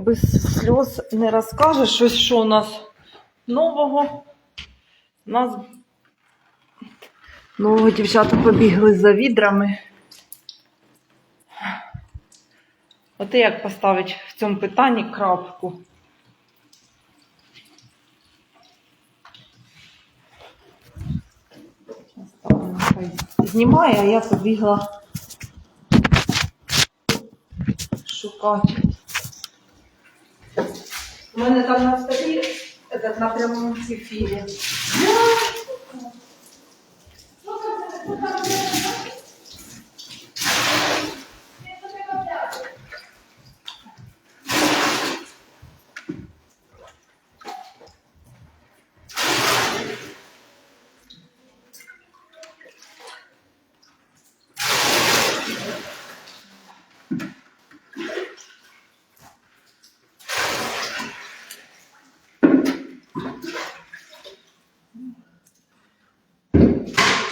без сльоз не розкажеш щось, що у нас нового. У нас нового дівчата побігли за відрами. От і як поставити в цьому питанні крапку? Знімає, а я побігла шукати. У мене там на столі этот, на прямому ефірі.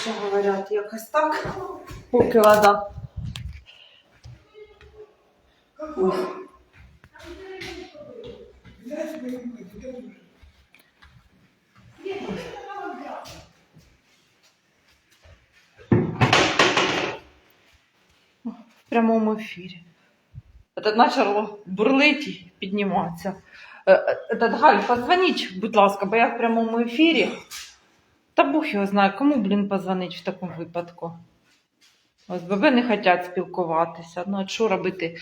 Що говорять, якось так, поки вода. В прямому ефірі. Этот почало бурлить і підніматися. Е, е, Галь, позвоніть, будь ласка, бо я в прямому ефірі. Та Бог його знає, кому, блін, позвонить в такому випадку. Ось баби не хочуть спілкуватися. Ну, а що робити?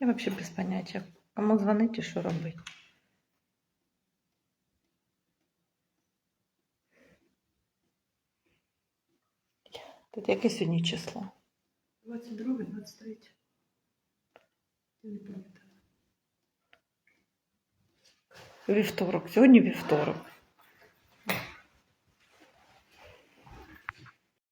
Я взагалі без поняття. Кому дзвонити і що робити? Тут яке сьогодні число? 22, 23. Я не пам'ятаю. Вівторок. Сьогодні вівторок.